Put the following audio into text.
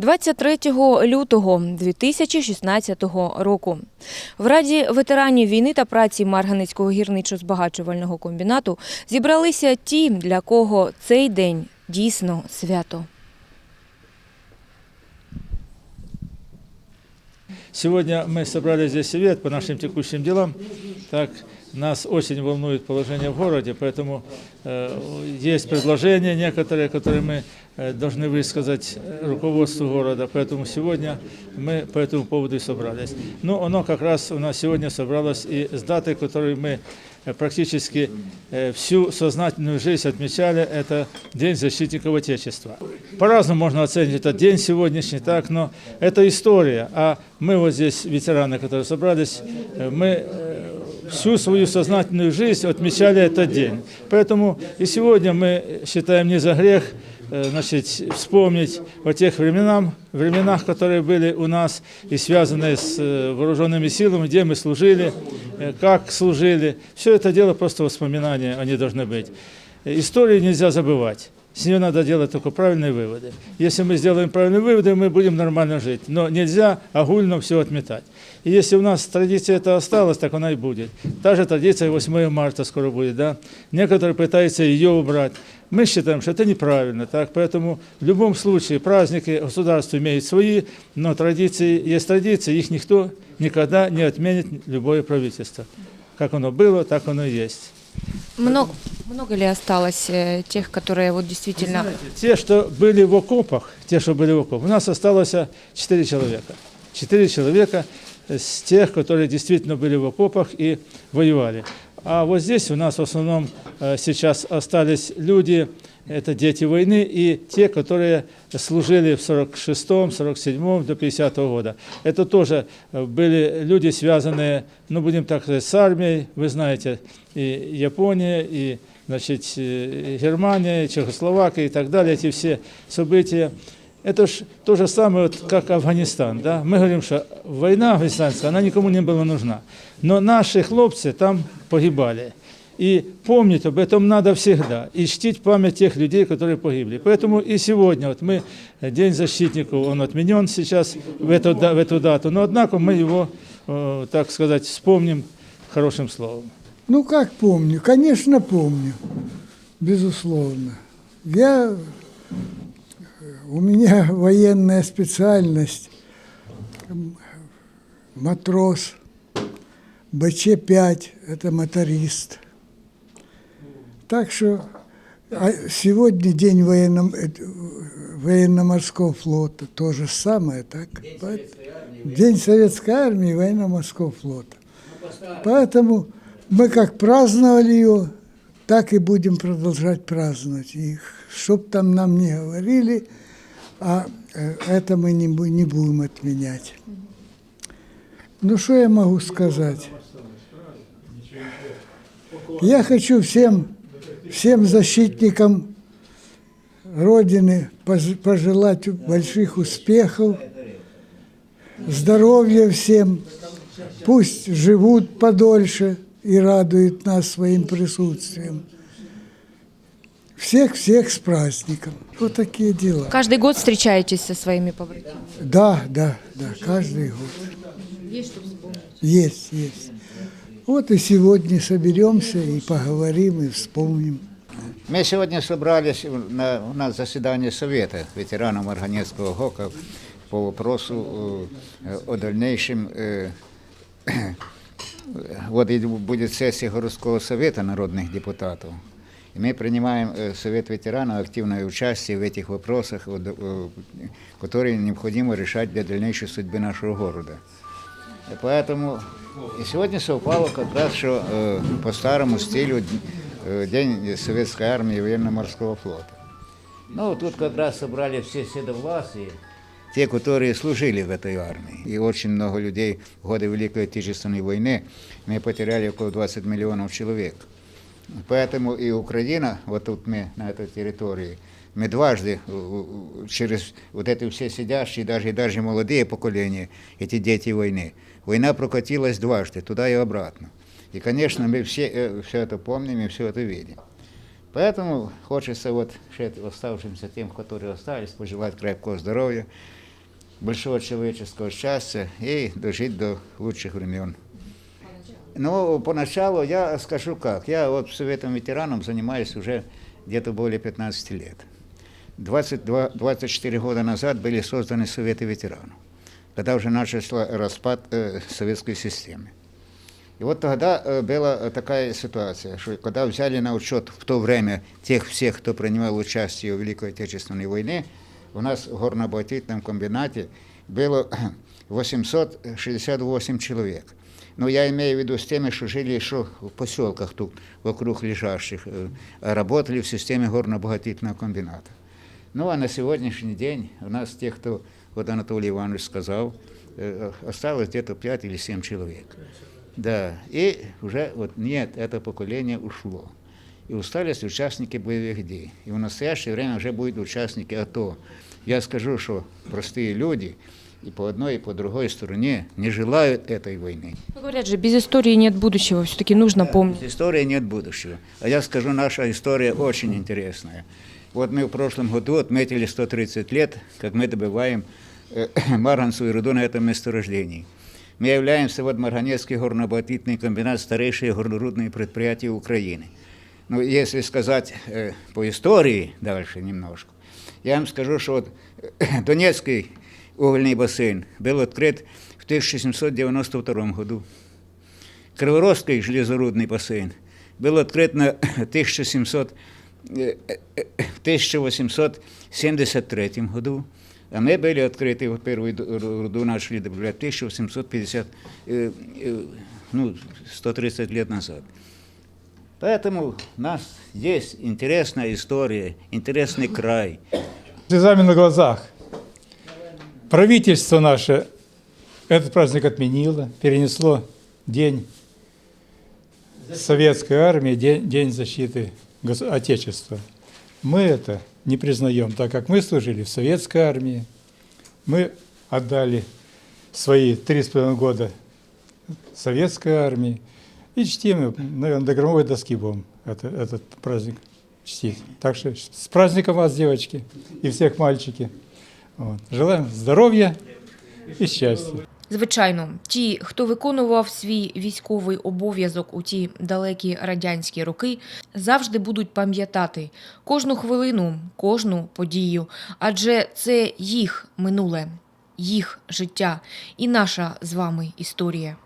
23 лютого 2016 року в Раді ветеранів війни та праці Марганецького гірничо-збагачувального комбінату зібралися ті, для кого цей день дійсно свято. Сегодня мы собрали здесь совет по нашим текущим делам. Так, нас очень волнует положение в городе, поэтому э, есть предложения некоторые, которые мы э, должны высказать э, руководству города. Поэтому сегодня мы по этому поводу и собрались. Ну, оно как раз у нас сегодня собралось и с датой, которую мы практически всю сознательную жизнь отмечали, это День защитников Отечества. По-разному можно оценить этот день сегодняшний, так, но это история. А мы вот здесь, ветераны, которые собрались, мы всю свою сознательную жизнь отмечали этот день. Поэтому и сегодня мы считаем не за грех э, значит, вспомнить о тех временах, временах, которые были у нас и связанные с э, вооруженными силами, где мы служили, э, как служили. Все это дело просто воспоминания, они должны быть. Историю нельзя забывать. С нее надо делать только правильные выводы. Если мы сделаем правильные выводы, мы будем нормально жить. Но нельзя огульно все отметать. И если у нас традиция это осталась, так она и будет. Та же традиция 8 марта скоро будет, да? Некоторые пытаются ее убрать. Мы считаем, что это неправильно, так? Поэтому в любом случае праздники государство имеет свои, но традиции есть традиции, их никто никогда не отменит, любое правительство. Как оно было, так оно и есть. Много, много ли осталось э, тех, которые вот действительно... Те, что были в окопах, те, что были в окопах, у нас осталось 4 человека. 4 человека с тех, которые действительно были в окопах и воевали. А вот здесь у нас в основном э, сейчас остались люди, это дети войны и те, которые служили в 46-м, 47-м до 50-го года. Это тоже э, были люди, связанные, ну, будем так сказать, с армией, вы знаете, и Япония, и значит, э, Германия, Чехословакия и так далее, эти все события. Это ж то же самое, вот, как Афганистан. Да? Мы говорим, что война афганистанская, она никому не была нужна. Но наши хлопцы там погибали. И помнить об этом надо всегда. И чтить память тех людей, которые погибли. Поэтому и сегодня, вот мы, э, День защитников, он отменен сейчас в эту, в эту дату. Но однако мы его, э, так сказать, вспомним хорошим словом. Ну, как помню? Конечно, помню. Безусловно. Я... У меня военная специальность. Матрос. БЧ-5 – это моторист. Так что а сегодня день военно, военно-морского флота. То же самое, так? День Советской армии и военно-морского флота. Поэтому мы как праздновали ее, так и будем продолжать праздновать. И чтоб там нам не говорили, а э, это мы не, не будем отменять. Ну, что я могу сказать? Я хочу всем, всем защитникам Родины пож- пожелать больших успехов, здоровья всем, пусть живут подольше и радуют нас своим присутствием. Всех-всех с праздником. Вот такие дела. Каждый год встречаетесь со своими побратимами? Да, да, да, каждый год. Есть что вспомнить? Есть, есть. Вот и сегодня соберемся и поговорим, и вспомним. Мы сегодня собрались на, у нас заседание Совета ветеранов Марганецкого ГОКа по вопросу э, о дальнейшем. э, вот и будет сессия городского совета народных депутатов. И мы принимаем э, Совет ветеранов активное участие в этих вопросах, вот, э, которые необходимо решать для дальнейшей судьбы нашего города. И поэтому и сегодня совпало как раз, что э, по старому стилю э, День Советской армии и военно-морского флота. Ну, тут как раз собрали все седовласые, те, которые служили в этой армии. И очень много людей в годы Великой Отечественной войны мы потеряли около 20 миллионов человек. Поэтому и Украина, вот тут мы на этой территории, мы дважды э, э, через вот эти все сидящие, даже и даже молодые поколения, эти дети войны, война прокатилась дважды, туда и обратно. И, конечно, мы все, все это помним и все это видим. Поэтому хочется вот оставшимся тем, которые остались, пожелать крепкого здоровья, большого человеческого счастья и дожить до лучших времен. Ну, поначалу я скажу как. Я вот Советом ветеранов занимаюсь уже где-то более 15 лет. 22, 24 года назад были созданы Советы ветеранов, когда уже начался распад э, советской системы. И вот тогда э, была такая ситуация, что когда взяли на учет в то время тех всех, кто принимал участие в Великой Отечественной войне, у нас в горно-обогатительном комбинате было 868 человек. Но я имею в виду с теми, что жили еще в поселках тут, вокруг лежащих, э, а работали в системе горно-обогатительного комбината. Ну а на сегодняшний день у нас тех, кто, вот Анатолий Иванович сказал, э, осталось где-то 5 или 7 человек. Да, и уже вот нет, это поколение ушло. И устались участники боевых дій. И в настоящее время уже будут участники АТО. Я скажу, что простые люди и по одной, и по другой стороне не желают этой войны. Ну, Говорят же, без истории нет будущего, все-таки нужно помнить. Без истории нет будущего. А я скажу, наша история очень интересная. Вот мы в прошлом году отметили 130 лет, как мы добываем э, марганцевую руду на этом месторождении. Мы являемся, вот Марганецкий горно-обогатительный комбинат, старейшее горнорудное предприятие Украины. Ну, если сказать э, по истории дальше немножко, я вам скажу, что вот э, Донецкий угольный бассейн был открыт в 1792 году. Криворожский железорудный бассейн был открыт на 1700, э, э, в 1873 году, а мы были открыты, вот первую ду- руду начали добывать в 1850, э, э, ну, 130 лет назад. Поэтому у нас есть интересная история, интересный край. слезами на глазах. Правительство наше этот праздник отменило, перенесло день советской армии, день, день защиты Отечества. Мы это не признаем, так как мы служили в советской армии. Мы отдали свои три с половиной года советской армии и чтим, наверное, до громовой доски будем это, этот праздник чтить. Так что с праздником вас, девочки, и всех мальчики. Вот. Желаем здоров'я і щастя. Звичайно, ті, хто виконував свій військовий обов'язок у ті далекі радянські роки, завжди будуть пам'ятати кожну хвилину, кожну подію, адже це їх минуле, їх життя і наша з вами історія.